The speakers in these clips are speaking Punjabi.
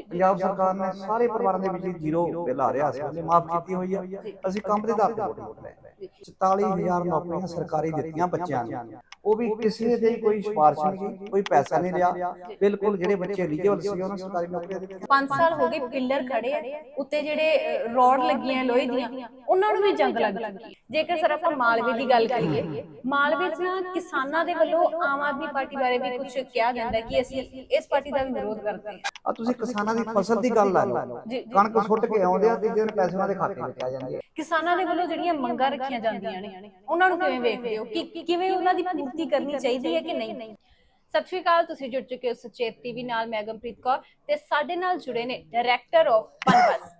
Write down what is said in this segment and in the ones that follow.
ਪੰਜਾਬ ਸਰਕਾਰ ਨੇ ਸਾਰੇ ਪਰਿਵਾਰਾਂ ਦੇ ਵਿੱਚ ਜ਼ੀਰੋ ਬਿੱਲ ਆ ਰਿਹਾ। ਇਸ ਵੇਲੇ ਮਾਫ ਕੀਤੀ ਹੋਈ ਆ ਅਸੀਂ ਕੰਮ ਦੇ ਆਧਾਰ ਤੇ ਵੋਟ ਲੈ ਰਹੇ 44000 ਨੌਕਰੀਆਂ ਸਰਕਾਰੀ ਦਿੱਤੀਆਂ ਬੱਚਿਆਂ ਨੂੰ। ਉਹ ਵੀ ਕਿਸੇ ਦੇ ਕੋਈ ਸਿਫਾਰਿਸ਼ ਨਹੀਂ ਕੋਈ ਪੈਸਾ ਨਹੀਂ ਲਿਆ। ਬਿਲਕੁਲ ਜਿਹੜੇ ਬੱਚੇ ਐਲੀਜੀਬਲ ਸੀ ਉਹਨਾਂ ਨੂੰ ਸਰਕਾਰੀ ਨੌਕਰੀਆਂ ਦਿੱਤੀਆਂ। 5 ਸਾਲ ਹੋ ਗਏ ਪਿੱਲਰ ਖੜੇ ਆ ਉੱਤੇ ਜਿਹੜੇ ਰੋਡ ਲੱਗੀਆਂ ਲੋਹੇ ਦੀਆਂ ਉਹਨਾਂ ਨੂੰ ਵੀ ਜੰਗ ਲੱਗ ਚੁੱਕੀ ਹੈ। ਜੇਕਰ ਸਰ ਆਪਾਂ ਮਾਲਵੇ ਦੀ ਗੱਲ ਕਰੀਏ ਮਾਲਵੇ 'ਚ ਨਾ ਕਿਸਾਨਾਂ ਦੇ ਵੱਲੋਂ ਆਮ ਆਦਮੀ ਪਾਰਟੀ ਬਾਰੇ ਵੀ ਕੁਝ ਕਿਹਾ ਜਾਂਦਾ ਹੈ ਕਿ ਅਸੀਂ ਇਸ ਪਾਰਟੀ ਦਾ ਵੀ ਵਿਰੋਧ ਕਰਦੇ ਹਾਂ। ਆ ਤੁਸੀਂ ਕਿਸਾਨਾਂ ਦੀ ਫਸਲ ਦੀ ਗੱਲ ਲਾ ਲਓ। ਕਣਕ ਸੁੱਟ ਕੇ ਆਉਂਦੇ ਆ ਤੇ ਦਿਨ ਪੈਸੇ ਉਹਨਾਂ ਦੇ ਖਾਤੇ ਵਿੱਚ ਆ ਜਾਂਦੇ ਆ। ਕਿਸਾਨਾਂ ਦੇ ਵੱਲੋਂ ਜਿਹੜੀਆਂ ਮੰਗਾਂ ਰੱਖੀਆਂ ਜਾਂਦੀਆਂ ਨੇ। ਉਹਨਾਂ ਨੂੰ ਕਿਵੇਂ ਵੇਖਦੇ ਹੋ? ਕਿ ਕਿਵੇਂ ਉਹਨਾਂ ਦੀ ਪੂਰਤੀ ਕਰਨੀ ਚਾਹੀਦੀ ਹੈ ਕਿ ਨਹੀਂ? ਸਤਿ ਸ਼੍ਰੀ ਅਕਾਲ ਤੁਸੀਂ ਜੁੜ ਚੁੱਕੇ ਹੋ ਸੁਚੇਤ ਟੀਵੀ ਨਾਲ। ਮੈਂ ਗਮਪ੍ਰੀਤ ਕੌਰ ਤੇ ਸਾਡੇ ਨਾਲ ਜੁੜੇ ਨੇ ਡਾਇਰੈਕਟਰ ਆਫ ਪਨਬਸ।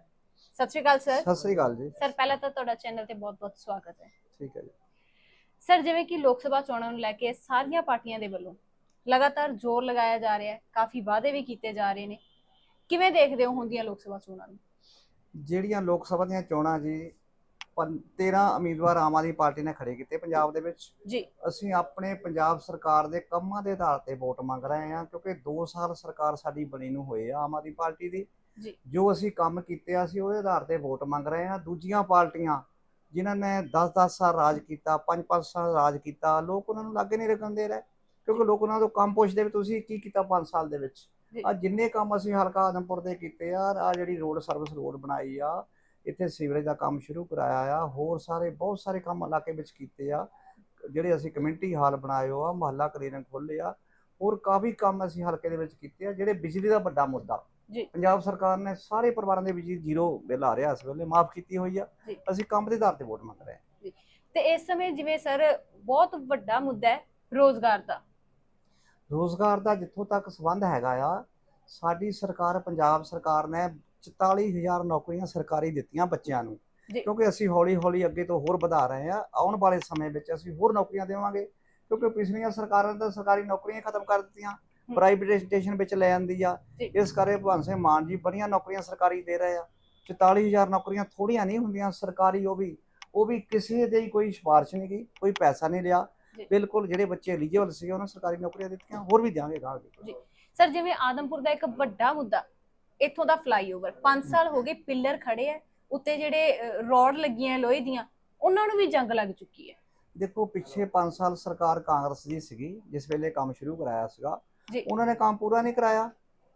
ਸਤਿ ਸ਼੍ਰੀ ਅਕਾਲ ਸਰ। ਸਤਿ ਸ੍ਰੀ ਅਕਾਲ ਜੀ। ਸਰ ਪਹਿਲਾਂ ਤਾਂ ਤੁਹਾਡਾ ਚੈਨਲ ਤੇ ਬਹੁਤ-ਬਹੁਤ ਸਵਾਗਤ ਹੈ। ਠੀਕ ਹੈ ਜੀ। ਸਰ ਜਿਵੇਂ ਕਿ ਲੋਕ ਸਭਾ ਚੋਣਾਂ ਨੂੰ ਲੈ ਕੇ ਸਾਰੀਆਂ ਪਾਰਟੀਆਂ ਦੇ ਵੱਲੋਂ ਲਗਾਤਾਰ ਜ਼ੋਰ ਲਗਾਇਆ ਜਾ ਰਿਹਾ ਹੈ ਕਾਫੀ ਵਾਅਦੇ ਵੀ ਕੀਤੇ ਜਾ ਰਹੇ ਨੇ। ਕਿਵੇਂ ਦੇਖਦੇ ਹੋ ਹੁੰਦੀਆਂ ਲੋਕ ਸਭਾ ਚੋਣਾਂ ਨੂੰ? ਜਿਹੜੀਆਂ ਲੋਕ ਸਭਾ ਦੀਆਂ ਚੋਣਾਂ ਜੀ 13 ਉਮੀਦਵਾਰ ਆਮ ਆਦਮੀ ਪਾਰਟੀ ਨੇ ਖੜੇ ਕੀਤੇ। ਪੰਜਾਬ ਦੇ ਵਿੱਚ ਜੀ। ਅਸੀਂ ਆਪਣੇ ਪੰਜਾਬ ਸਰਕਾਰ ਦੇ ਕੰਮਾਂ ਦੇ ਆਧਾਰ ਤੇ ਵੋਟ ਮੰਗ ਰਹੇ ਹਾਂ ਕਿਉਂਕਿ 2 ਸਾਲ ਸਰਕਾਰ ਸਾਡੀ ਬਣੀ ਨੂੰ ਹੋਏ ਆ ਆਮ ਆਦਮੀ ਪਾਰਟੀ ਦੀ। ਜੀ। ਜੋ ਅਸੀਂ ਕੰਮ ਕੀਤੇ ਆ ਅਸੀਂ ਉਹਦੇ ਆਧਾਰ ਤੇ ਵੋਟ ਮੰਗ ਰਹੇ ਹਾਂ। ਦੂਜੀਆਂ ਪਾਰਟੀਆਂ ਜਿਨ੍ਹਾਂ ਨੇ 10-10 ਸਾਲ ਰਾਜ ਕੀਤਾ 5-5 ਸਾਲ ਰਾਜ ਕੀਤਾ ਲੋਕ ਉਹਨਾਂ ਨੂੰ ਲਾਗੇ ਨਹੀਂ ਲੱਗਣ ਦੇ ਰਹੇ ਕਿਉਂਕਿ ਲੋਕ ਉਹਨਾਂ ਤੋਂ ਕੰਮ ਪੁੱਛਦੇ ਵੀ ਤੁਸੀਂ ਕੀ ਕੀਤਾ 5 ਸਾਲ ਦੇ ਵਿੱਚ। ਆ ਜਿੰਨੇ ਕੰਮ ਅਸੀਂ ਹਲਕਾ ਆਦਮਪੁਰ ਦੇ ਕੀਤੇ ਆ ਆ ਜਿਹੜੀ ਰੋਡ ਸਰਵਿਸ ਰੋਡ ਬਣਾਈ ਆ ਇੱਥੇ ਸੀਵਰੇਜ ਦਾ ਕੰਮ ਸ਼ੁਰੂ ਕਰਾਇਆ ਆ ਹੋਰ ਸਾਰੇ ਬਹੁਤ ਸਾਰੇ ਕੰਮ ਇਲਾਕੇ ਵਿੱਚ ਕੀਤੇ ਆ। ਜਿਹੜੇ ਅਸੀਂ ਕਮਿਊਨਿਟੀ ਹਾਲ ਬਣਾਏ ਹੋ ਆ ਮੁਹੱਲਾ ਕਲੀਨਿਕ ਖੋਲ੍ਹੇ ਆ ਹੋਰ ਕਾਫੀ ਕੰਮ ਅਸੀਂ ਹਲਕੇ ਦੇ ਵਿੱਚ ਕੀਤੇ ਆ ਜਿਹੜੇ ਬਿਜਲੀ ਦਾ ਵੱਡਾ ਮੁੱਦਾ। ਜੀ। ਪੰਜਾਬ ਸਰਕਾਰ ਨੇ ਸਾਰੇ ਪਰਿਵਾਰਾਂ ਦੇ ਵਿੱਚ ਜ਼ੀਰੋ ਬਿੱਲ ਆ ਰਿਹਾ ਇਸ ਵੇਲੇ ਮਾਫ ਕੀਤੀ ਹੋਈ ਆ। ਅਸੀਂ ਕੰਮ ਦੇ ਆਧਾਰ ਤੇ ਵੋਟ ਮੰਗ ਰਹੇ ਹਾਂ ਤੇ ਇਸ ਸਮੇਂ ਜਿਵੇਂ ਸਰ ਬਹੁਤ ਵੱਡਾ ਮੁੱਦਾ ਹੈ ਰੋਜ਼ਗਾਰ ਦਾ। ਰੋਜ਼ਗਾਰ ਦਾ ਜਿੱਥੋਂ ਤੱਕ ਸੰਬੰਧ ਹੈਗਾ ਆ ਸਾਡੀ ਸਰਕਾਰ ਪੰਜਾਬ ਸਰਕਾਰ ਨੇ 44000 ਨੌਕਰੀਆਂ ਸਰਕਾਰੀ ਦਿੱਤੀਆਂ ਬੱਚਿਆਂ ਨੂੰ। ਜੀ। ਕਿਉਂਕਿ ਅਸੀਂ ਹੌਲੀ ਹੌਲੀ ਅੱਗੇ ਤੋਂ ਹੋਰ ਵਧਾ ਰਹੇ ਆ ਆਉਣ ਵਾਲੇ ਸਮੇਂ ਵਿੱਚ ਅਸੀਂ ਹੋਰ ਨੌਕਰੀਆਂ ਦੇਵਾਂਗੇ। ਕਿਉਂਕਿ ਪਿਛਲੀਆਂ ਸਰਕਾਰਾਂ ਨੇ ਤਾਂ ਸਰਕਾਰੀ ਨੌਕਰੀਆਂ ਖਤਮ ਕਰ ਦਿੱਤੀਆਂ। ਪ੍ਰਾਈਵੇਟਾਈਜੇਸ਼ਨ ਵਿੱਚ ਲੈ ਜਾਂਦੀ ਆ। ਜੀ। ਇਸ ਕਰਕੇ ਭਗਵੰਤ ਸਿੰਘ ਮਾਨ ਜੀ ਬੜੀਆਂ ਨੌਕਰੀਆਂ ਸਰਕਾਰੀ ਦੇ ਰਹੇ ਆ। 44000 ਨੌਕਰੀਆਂ ਥੋੜੀਆਂ ਨਹੀਂ ਹੁੰਦੀਆਂ ਸਰਕਾਰੀ ਉਹ ਵੀ ਉਹ ਵੀ ਕਿਸੇ ਦੇ ਹੀ ਕੋਈ ਸਿਫਾਰਿਸ਼ ਨਹੀਂ ਗਈ ਕੋਈ ਪੈਸਾ ਨਹੀਂ ਲਿਆ ਜੀ। ਬਿਲਕੁਲ ਜਿਹੜੇ ਬੱਚੇ ਐਲੀਜੀਬਲ ਸੀ ਉਹਨਾਂ ਸਰਕਾਰੀ ਨੌਕਰੀਆਂ ਦਿੱਤੀਆਂ ਹੋਰ ਵੀ ਦਿਆਂਗੇ ਗਾਂ ਅੱਗੇ ਸਰ ਜਿਵੇਂ ਆਦਮਪੁਰ ਦਾ ਇੱਕ ਵੱਡਾ ਮੁੱਦਾ ਇੱਥੋਂ ਦਾ ਫਲਾਈਓਵਰ 5 ਸਾਲ ਹੋ ਗਏ ਪਿੱਲਰ ਖੜੇ ਆ ਉੱਤੇ ਜਿਹੜੇ ਰੋਡ ਲੱਗੀਆਂ ਲੋਹੇ ਦੀਆਂ ਉਹਨਾਂ ਨੂੰ ਵੀ ਜੰਗ ਲੱਗ ਚੁੱਕੀ ਹੈ ਦੇਖੋ ਪਿੱਛੇ 5 ਸਾਲ ਸਰਕਾਰ ਕਾਂਗਰਸ ਦੀ ਸੀਗੀ ਜਿਸ ਵੇਲੇ ਕੰਮ ਸ਼ੁਰੂ ਕਰਾਇਆ ਸੀਗਾ। ਉਹਨਾਂ ਨੇ ਕੰਮ ਪੂਰਾ ਨਹੀਂ ਕਰਾਇਆ।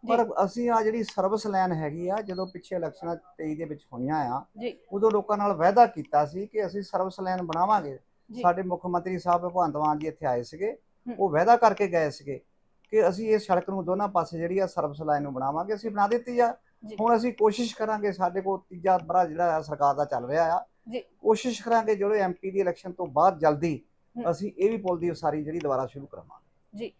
ਪਰ ਅਸੀਂ ਆ ਜਿਹੜੀ ਸਰਵਿਸ ਲਾਈਨ ਹੈਗੀ ਆ ਜਦੋਂ ਪਿੱਛੇ ਇਲੈਕਸ਼ਨਾਂ 23 ਦੇ ਵਿੱਚ ਹੋਈਆਂ ਆ ਉਦੋਂ ਲੋਕਾਂ ਨਾਲ ਵਾਅਦਾ ਕੀਤਾ ਸੀ ਕਿ ਅਸੀਂ ਸਰਵਿਸ ਲਾਈਨ ਬਣਾਵਾਂਗੇ। ਸਾਡੇ ਮੁੱਖ ਮੰਤਰੀ ਸਾਹਿਬ ਭਗਵੰਤ ਮਾਨ ਜੀ ਇੱਥੇ ਆਏ ਸੀਗੇ। ਉਹ ਵਾਅਦਾ ਕਰਕੇ ਗਏ ਸੀਗੇ ਕਿ ਅਸੀਂ ਇਸ ਸੜਕ ਨੂੰ ਦੋਨਾਂ ਪਾਸੇ ਜਿਹੜੀ ਆ ਸਰਵਿਸ ਲਾਈਨ ਨੂੰ ਬਣਾਵਾਂਗੇ ਅਸੀਂ ਬਣਾ ਦਿੱਤੀ ਆ। ਹੁਣ ਅਸੀਂ ਕੋਸ਼ਿਸ਼ ਕਰਾਂਗੇ ਸਾਡੇ ਕੋਲ ਤੀਜਾ ਬਰਾ ਜਿਹੜਾ ਆ ਸਰਕਾਰ ਦਾ ਚੱਲ ਰਿਹਾ ਆ। ਜੀ। ਕੋਸ਼ਿਸ਼ ਕਰਾਂਗੇ ਜਦੋਂ ਐਮਪੀ ਦੀ ਇਲੈਕਸ਼ਨ ਤੋਂ ਬਾਅਦ ਜਲਦੀ। ਅਸੀਂ ਇਹ ਵੀ ਪੁਲ ਦੀ ਉਸਾਰੀ ਜਿਹੜੀ ਦੁਬਾਰਾ ਸ਼ੁਰੂ ਕਰਾਵਾਂਗੇ ਜੀ।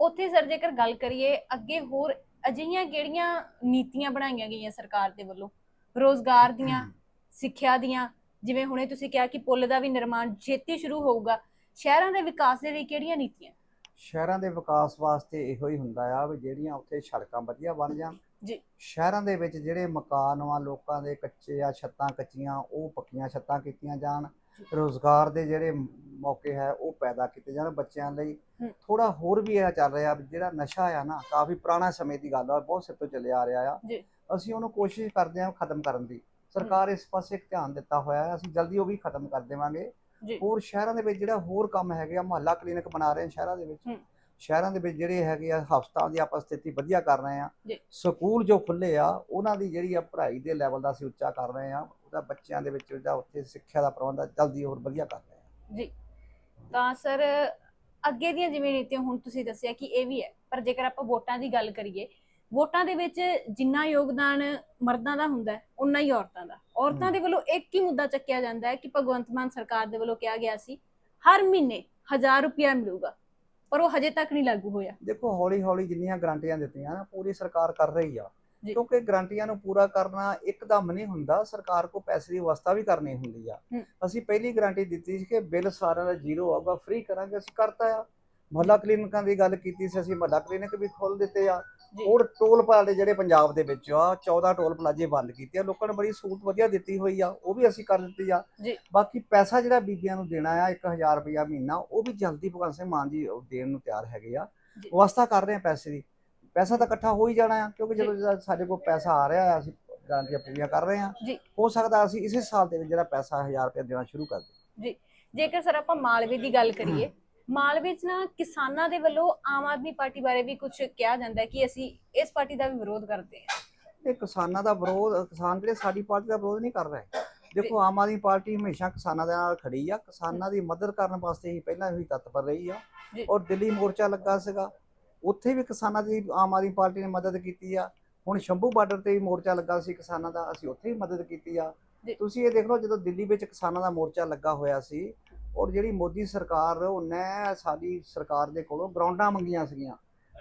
ਉੱਥੇ ਸਰ ਜੇਕਰ ਗੱਲ ਕਰੀਏ ਅੱਗੇ ਹੋਰ ਅਜਿਹੀਆਂ ਕਿਹੜੀਆਂ ਨੀਤੀਆਂ ਬਣਾਈਆਂ ਗਈਆਂ ਸਰਕਾਰ ਦੇ ਵੱਲੋਂ? ਰੋਜ਼ਗਾਰ ਦੀਆਂ ਸਿੱਖਿਆ ਦੀਆਂ ਜਿਵੇਂ ਹੁਣੇ ਤੁਸੀਂ ਕਿਹਾ ਕਿ ਪੁੱਲ ਦਾ ਵੀ ਨਿਰਮਾਣ ਛੇਤੀ ਸ਼ੁਰੂ ਹੋਊਗਾ। ਸ਼ਹਿਰਾਂ ਦੇ ਵਿਕਾਸ ਦੇ ਲਈ ਕਿਹੜੀਆਂ ਨੀਤੀਆਂ? ਸ਼ਹਿਰਾਂ ਦੇ ਵਿਕਾਸ ਵਾਸਤੇ ਇਹੋ ਹੀ ਹੁੰਦਾ ਆ ਵੀ ਜਿਹੜੀਆਂ ਉੱਥੇ ਸੜਕਾਂ ਵਧੀਆ ਬਣ ਜਾਣ। ਜੀ। ਸ਼ਹਿਰਾਂ ਦੇ ਵਿੱਚ ਜਿਹੜੇ ਮਕਾਨ ਆ ਲੋਕਾਂ ਦੇ ਕੱਚੇ ਆ ਛੱਤਾਂ ਕੱਚੀਆਂ ਉਹ ਪੱਕੀਆਂ ਛੱਤਾਂ ਕੀਤੀਆਂ ਜਾਣ। ਰੋਜ਼ਗਾਰ ਦੇ ਜਿਹੜੇ ਮੌਕੇ ਹੈ ਉਹ ਪੈਦਾ ਕੀਤੇ ਜਾਣ ਬੱਚਿਆਂ ਲਈ। ਥੋੜਾ ਹੋਰ ਵੀ ਇਹ ਚੱਲ ਰਿਹਾ ਵੀ ਜਿਹੜਾ ਨਸ਼ਾ ਆ ਨਾ ਕਾਫੀ ਪੁਰਾਣਾ ਸਮੇਂ ਦੀ ਗੱਲ ਆ ਬਹੁਤ ਸਿਰ ਤੋਂ ਚੱਲਿਆ ਆ ਰਿਹਾ ਆ। ਅਸੀਂ ਉਹਨੂੰ ਕੋਸ਼ਿਸ਼ ਕਰਦੇ ਹਾਂ ਖਤਮ ਕਰਨ ਦੀ। ਸਰਕਾਰ ਇਸ ਪਾਸੇ ਧਿਆਨ ਦਿੱਤਾ ਹੋਇਆ ਹੈ ਅਸੀਂ ਜਲਦੀ ਉਹ ਵੀ ਖਤਮ ਕਰ ਦੇਵਾਂਗੇ। ਹੋਰ ਸ਼ਹਿਰਾਂ ਦੇ ਵਿੱਚ ਜਿਹੜਾ ਹੋਰ ਕੰਮ ਹੈਗੇ ਆ ਮੁਹੱਲਾ ਕਲੀਨਿਕ ਬਣਾ ਰਹੇ ਆ ਸ਼ਹਿਰਾਂ ਦੇ। ਵਿੱਚ। ਸ਼ਹਿਰਾਂ ਦੇ ਵਿੱਚ ਜਿਹੜੇ ਹੈਗੇ ਆ ਹਸਪਤਾਲਾਂ ਦੀ ਆਪਾਂ ਸਥਿਤੀ ਵਧੀਆ ਕਰ ਰਹੇ ਆ। ਸਕੂਲ ਜੋ ਖੁੱਲੇ ਆ ਉਹਨਾਂ ਦੀ ਜਿਹੜੀ ਆ ਪੜ੍ਹਾਈ ਦੇ ਲੈਵਲ ਦਾ ਅਸੀਂ ਉੱਚਾ ਕਰ ਰਹੇ ਆ। ਉਹਦਾ ਬੱਚਿਆਂ ਦੇ ਵਿੱਚ ਜਿਹੜਾ ਉੱਥੇ ਸਿੱਖਿਆ ਦਾ ਪ੍ਰਬੰਧ ਜਲਦੀ ਹੋਰ ਵਧੀਆ ਕਰ ਰਹੇ ਆ। ਜੀ। ਤਾਂ ਸਰ ਅੱਗੇ ਦੀਆਂ ਜਿਵੇਂ ਨੀਤੀਆਂ ਹੁਣ ਤੁਸੀਂ ਦੱਸਿਆ ਕਿ ਇਹ ਵੀ ਹੈ ਪਰ ਜੇਕਰ ਆਪਾਂ ਵੋਟਾਂ ਦੀ ਗੱਲ ਕਰੀਏ ਵੋਟਾਂ ਦੇ ਵਿੱਚ ਜਿੰਨਾ ਯੋਗਦਾਨ ਮਰਦਾਂ ਦਾ ਹੁੰਦਾ ਹੈ ਉਨਾ ਹੀ ਔਰਤਾਂ ਦਾ ਔਰਤਾਂ। ਦੇ ਵੱਲੋਂ ਇੱਕ ਹੀ ਮੁੱਦਾ ਚੱਕਿਆ ਜਾਂਦਾ ਹੈ ਕਿ ਭਗਵੰਤ ਮਾਨ ਸਰਕਾਰ ਦੇ ਵੱਲੋਂ ਕਿਹਾ ਗਿਆ ਸੀ ਹਰ ਮਹੀਨੇ 1000 ਰੁਪਇਆ ਮਿਲੂਗਾ ਪਰ ਉਹ ਹਜੇ ਤੱਕ ਨਹੀਂ ਲਾਗੂ ਹੋਇਆ ਦੇਖੋ ਹੌਲੀ ਹੌਲੀ ਜਿੰਨੀਆਂ ਗਰੰਟੀਆਂ ਦਿੱਤੀਆਂ ਨਾ ਪੂਰੀ ਸਰਕਾਰ ਕਰ ਰਹੀ ਆ। ਕਿਉਂਕਿ ਗਰੰਟੀਆਂ ਨੂੰ ਪੂਰਾ ਕਰਨਾ ਇੱਕਦਮ ਨਹੀਂ ਹੁੰਦਾ ਸਰਕਾਰ ਕੋ ਪੈਸੇ ਦੀ ਵਿਵਸਥਾ ਵੀ ਕਰਨੀ ਹੁੰਦੀ ਆ। ਅਸੀਂ ਪਹਿਲੀ ਗਾਰੰਟੀ ਦਿੱਤੀ ਸੀ ਕਿ ਬਿੱਲ ਸਾਰਿਆਂ ਦਾ ਜ਼ੀਰੋ ਆਊਗਾ ਫ੍ਰੀ ਕਰਾਂਗੇ ਅਸੀਂ ਕਰਤਾ ਆ ਮੁਹੱਲਾ ਕਲੀਨਿਕਾਂ ਦੀ ਗੱਲ ਕੀਤੀ ਸੀ ਅਸੀਂ ਮੁਹੱਲਾ ਕਲੀਨਿਕ ਵੀ ਖੋਲ ਦਿੱਤੇ ਆ। ਜੀ। ਹੋਰ ਟੋਲ ਪਲਾਜ਼ੇ ਜਿਹੜੇ ਪੰਜਾਬ ਦੇ ਵਿੱਚ ਆ 14 ਟੋਲ ਪਲਾਜ਼ੇ ਬੰਦ ਕੀਤੇ ਆ ਲੋਕਾਂ ਨੂੰ ਬੜੀ ਸਹੂਲਤ ਵਧੀਆ ਦਿੱਤੀ ਹੋਈ ਆ ਉਹ ਵੀ ਅਸੀਂ ਕਰ ਦਿੱਤੀ ਆ। ਜੀ। ਬਾਕੀ ਪੈਸਾ ਜਿਹੜਾ ਬੀਬੀਆਂ ਨੂੰ ਦੇਣਾ ਆ 1000 ਰੁਪਇਆ ਮਹੀਨਾ ਉਹ ਵੀ ਜਲਦੀ ਭਗਵੰਤ ਸਿੰਘ ਮਾਨ ਜੀ ਦੇਣ ਨੂੰ ਤਿਆਰ ਹੈਗੇ ਆ। ਜੀ। ਵਿਵਸਥਾ ਕਰ ਰਹੇ ਆ ਪੈਸੇ ਦੀ। ਪੈਸਾ ਤਾਂ ਇਕੱਠਾ ਹੋ ਹੀ ਜਾਣਾ ਆ ਕਿਉਂਕਿ ਜਦੋਂ ਸਾਡੇ ਕੋਲ ਪੈਸਾ ਆ ਰਿਹਾ ਆ ਅਸੀਂ ਗਾਰੰਟੀਆਂ ਪੂਰੀਆਂ ਕਰ ਰਹੇ ਆ। ਜੀ। ਹੋ ਸਕਦਾ ਅਸੀਂ ਇਸੇ ਸਾਲ ਦੇ ਵਿੱਚ ਜਿਹੜਾ ਪੈਸਾ 1000 ਰੁਪਏ ਦੇਣਾ ਸ਼ੁਰੂ ਕਰ ਦਈਏ। ਜੇਕਰ ਸਰ ਆਪਾਂ ਮਾਲਵੇ ਦੀ ਗੱਲ ਕਰੀਏ ਮਾਲਵੇ 'ਚ ਨਾ ਕਿਸਾਨਾਂ ਦੇ ਵੱਲੋਂ ਆਮ ਆਦਮੀ ਪਾਰਟੀ ਬਾਰੇ ਵੀ ਕੁਝ ਕਿਹਾ ਜਾਂਦਾ ਹੈ ਕਿ ਅਸੀਂ ਇਸ ਪਾਰਟੀ ਦਾ ਵੀ ਵਿਰੋਧ ਕਰਦੇ ਹਾਂ। ਇਹ ਕਿਸਾਨਾਂ ਦਾ ਵਿਰੋਧ ਕਿਸਾਨ ਜਿਹੜੇ ਸਾਡੀ ਪਾਰਟੀ ਦਾ ਵਿਰੋਧ ਨਹੀਂ ਕਰ ਰਹੇ। ਦੇਖੋ ਆਮ ਆਦਮੀ ਪਾਰਟੀ ਹਮੇਸ਼ਾ ਕਿਸਾਨਾਂ ਦੇ ਨਾਲ ਖੜੀ ਆ। ਕਿਸਾਨਾਂ ਦੀ ਮਦਦ ਕਰਨ ਵਾਸਤੇ ਹੀ ਪਹਿਲਾਂ ਹੀ ਤਤਪਰ ਰਹੀ ਆ। ਔਰ ਦਿੱਲੀ ਮੋਰਚਾ ਲੱਗਾ ਸੀਗਾ। ਉੱਥੇ ਵੀ ਕਿਸਾਨਾਂ ਦੀ ਆਮ ਆਦਮੀ ਪਾਰਟੀ ਨੇ ਮਦਦ ਕੀਤੀ ਆ। ਹੁਣ ਸ਼ੰਭੂ ਬਾਰਡਰ ਤੇ ਵੀ ਮੋਰਚਾ ਲੱਗਾ ਸੀ ਕਿਸਾਨਾਂ ਦਾ। ਅਸੀਂ ਉੱਥੇ ਵੀ ਮਦਦ ਕੀਤੀ ਆ। ਤੁਸੀਂ ਇਹ ਦੇਖ ਲਓ ਜਦੋਂ ਦਿੱਲੀ ਵਿੱਚ ਕਿਸਾਨਾਂ ਦਾ ਮੋਰਚਾ ਲੱਗਾ ਹੋਇਆ ਸੀ ਔਰ ਜਿਹੜੀ ਮੋਦੀ ਸਰਕਾਰ ਉਹਨੇ ਸਾਡੀ ਸਰਕਾਰ ਦੇ ਕੋਲੋਂ ਗਰਾਊਂਡਾਂ ਮੰਗੀਆਂ ਸੀਗੀਆਂ।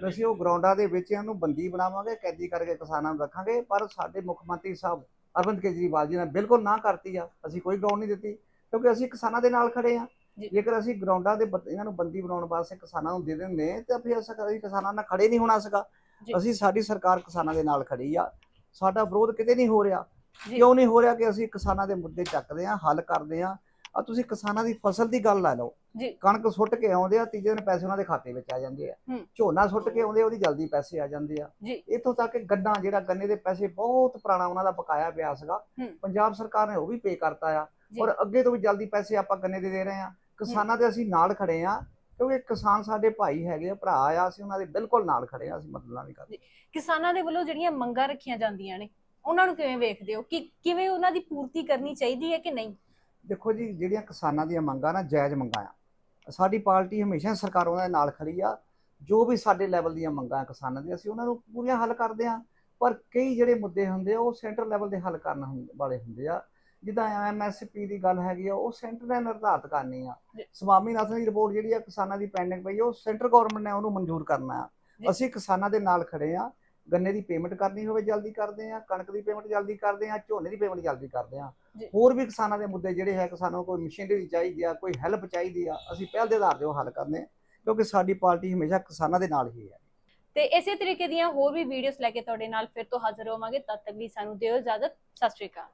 ਅਸੀਂ ਉਹ ਗਰਾਊਂਡਾਂ ਦੇ ਵਿੱਚ ਇਹਨੂੰ ਬੰਦੀ ਬਣਾਵਾਂਗੇ ਕੈਦੀ ਕਰਕੇ ਕਿਸਾਨਾਂ ਨੂੰ ਰੱਖਾਂਗੇ ਪਰ ਸਾਡੇ ਮੁੱਖ ਮੰਤਰੀ ਸਾਹਿਬ ਅਰਵਿੰਦ ਕੇਜਰੀਵਾਲ ਜੀ ਨੇ ਬਿਲਕੁਲ ਨਾ ਕਰਤੀ ਆ। ਅਸੀਂ ਕੋਈ ਗਰਾਊਂਡ ਨਹੀਂ ਦਿੱਤੀ ਕਿਉਂਕਿ ਅਸੀਂ ਕਿਸਾਨਾਂ ਦੇ ਨਾਲ ਖੜੇ ਆ। ਜੇਕਰ ਅਸੀਂ ਗਰਾਊਂਡਾਂ ਦੇ ਇਹਨਾਂ ਨੂੰ ਬੰਦੀ ਬਣਾਉਣ ਵਾਸਤੇ ਕਿਸਾਨਾਂ ਨੂੰ ਦੇ ਦਿੰਦੇ ਤਾਂ ਫਿਰ ਅਸੀਂ ਕਿਸਾਨਾਂ ਨਾਲ ਖੜੇ ਨਹੀਂ ਹੋਣਾ ਜੀ। ਅਸੀਂ ਸਾਡੀ ਸਰਕਾਰ ਕਿਸਾਨਾਂ ਦੇ ਨਾਲ ਖੜੀ ਆ। ਸਾਡਾ ਵਿਰੋਧ ਕਿਤੇ ਨਹੀਂ ਹੋ ਰਿਹਾ। ਕਿਉਂ ਨਹੀਂ ਹੋ ਰਿਹਾ ਕਿ ਅਸੀਂ ਕਿਸਾਨਾਂ ਦੇ ਮੁੱਦੇ ਚੱਕਦੇ ਆ ਹੱਲ ਕਰਦੇ ਆ? ਆ ਤੁਸੀਂ ਕਿਸਾਨਾਂ ਦੀ ਫਸਲ ਦੀ ਗੱਲ ਲਾ ਲਓ ਜੀ। ਕਣਕ ਸੁੱਟ ਕੇ ਆਉਂਦੇ ਆ ਤੀਜੇ ਦਿਨ ਪੈਸੇ ਉਹਨਾਂ ਦੇ ਖਾਤੇ ਵਿੱਚ ਆ ਜਾਂਦੇ ਆ। ਝੋਨਾ ਸੁੱਟ ਕੇ ਆਉਂਦੇ ਉਹਦੀ ਜਲਦੀ ਪੈਸੇ ਆ ਜਾਂਦੇ ਆ। ਇੱਥੋਂ ਤੱਕ ਕਿ ਗੰਨਾ ਜਿਹੜਾ ਗੰਨੇ ਦੇ ਪੈਸੇ ਬਹੁਤ ਪੁਰਾਣਾ ਉਹਨਾਂ ਦਾ ਬਕਾਇਆ ਪਿਆ ਸੀਗਾ। ਪੰਜਾਬ ਸਰਕਾਰ ਨੇ ਉਹ ਵੀ ਪੇ ਕਰਤਾ ਆ। ਔਰ ਅੱਗੇ ਤੋਂ ਵੀ ਜਲਦੀ ਪੈਸੇ ਆਪਾਂ ਗੰਨੇ ਦੇ ਦੇ ਰਹੇ ਆ ਕਿਸਾਨਾਂ ਦੇ ਅਸੀਂ ਨਾਲ ਖੜੇ ਆ ਕਿਉਂਕਿ ਕਿਸਾਨ ਸਾਡੇ ਭਾਈ ਹੈਗੇ ਆ ਭਰਾ ਆ ਅਸੀਂ ਉਹਨਾਂ ਦੇ ਬਿਲਕੁਲ ਨਾਲ ਖੜੇ ਆ ਅਸੀਂ ਮਦਦ ਨਹੀਂ ਕਰਦੇ ਕਿਸਾਨਾਂ ਦੇ ਵੱਲੋਂ ਜਿਹੜੀਆਂ ਮੰਗਾਂ ਰੱਖੀਆਂ ਜਾਂਦੀਆਂ ਨੇ ਉਹਨਾਂ ਨੂੰ ਕਿਵੇਂ ਵੇਖਦੇ ਹੋ ਕਿ ਕਿਵੇਂ ਉਹਨਾਂ ਦੀ ਪੂਰਤੀ ਕਰਨੀ ਚਾਹੀਦੀ ਹੈ ਕਿ ਨਹੀਂ ਦੇਖੋ ਜੀ ਜਿਹੜੀਆਂ ਕਿਸਾਨਾਂ ਦੀਆਂ ਮੰਗਾਂ ਨਾ ਜਾਇਜ਼ ਮੰਗਾਂ ਆ। ਸਾਡੀ ਪਾਰਟੀ ਹਮੇਸ਼ਾ ਸਰਕਾਰਾਂ ਦੇ ਨਾਲ ਖੜੀ ਆ। ਜੋ ਵੀ ਸਾਡੇ ਲੈਵਲ ਦੀਆਂ ਮੰਗਾਂ ਕਿਸਾਨਾਂ ਦੀਆਂ ਅਸੀਂ ਉਹਨਾਂ ਨੂੰ ਪੂਰੀਆਂ ਹੱਲ ਕਰਦੇ ਆ। ਪਰ ਕਈ ਜਿਹੜੇ ਮੁੱਦੇ ਹੁੰਦੇ ਆ ਉਹ ਸੈਂਟਰ ਲੈਵਲ ਦੇ ਹੱਲ ਕਰਨ ਵਾਲੇ ਹੁੰਦੇ ਆ। ਜਿੱਦਾਂ ਐਮਐਸਪੀ ਦੀ ਗੱਲ ਹੈਗੀ ਆ ਉਹ ਸੈਂਟਰ ਨੇ ਨਿਰਧਾਰਤ ਕਰਨੀ ਆ। ਸਵਾਮੀਨਾਥਨ ਦੀ ਰਿਪੋਰਟ ਜਿਹੜੀ ਆ ਕਿਸਾਨਾਂ ਦੀ ਪੈਂਡਿੰਗ ਪਈ ਉਹ ਸੈਂਟਰ ਗਵਰਨਮੈਂਟ ਨੇ ਉਹਨੂੰ ਮਨਜ਼ੂਰ ਕਰਨਾ ਆ। ਅਸੀਂ ਕਿਸਾਨਾਂ ਦੇ ਨਾਲ ਖੜੇ ਆ। ਗੰਨੇ ਦੀ ਪੇਮੈਂਟ ਕਰਨੀ ਹੋਵੇ ਜਲਦੀ ਕਰਦੇ ਆ ਕਣਕ ਦੀ ਪੇਮੈਂਟ ਜਲਦੀ ਕਰਦੇ ਆ ਝੋਨੇ ਦੀ ਪੇਮੈਂਟ ਜਲਦੀ ਕਰਦੇ ਆ। ਹੋਰ ਵੀ ਕਿਸਾਨਾਂ ਦੇ ਮੁੱਦੇ ਜਿਹੜੇ ਹੈ ਕਿਸਾਨਾਂ ਕੋਈ ਮਸ਼ੀਨਰੀ ਚਾਹੀਦੀ ਆ ਕੋਈ ਹੈਲਪ ਚਾਹੀਦੀ ਆ ਅਸੀਂ ਪਹਿਲ ਦੇ ਆਧਾਰ ਤੇ ਉਹ ਹੱਲ ਕਰਨੇ ਆ ਕਿਉਂਕਿ ਸਾਡੀ ਪਾਰਟੀ ਹਮੇਸ਼ਾ ਕਿਸਾਨਾਂ ਦੇ ਨਾਲ ਹੀ ਹੈ। ਤੇ ਇਸੇ ਤਰੀਕੇ ਦੀਆਂ ਹੋਰ ਵੀ ਵੀਡੀਓਜ਼ ਲੈ ਕੇ ਤੁਹਾਡੇ ਨਾਲ ਫਿਰ ਤੋਂ ਹਾਜ਼ਰ ਹੋਵਾਂਗੇ। ਤਦ ਤੱਕ ਲਈ ਸਾਨੂੰ ਦਿਓ ਇਜਾਜ਼ਤ। ਸਤਿ ਸ਼੍ਰੀ ਅਕਾਲ।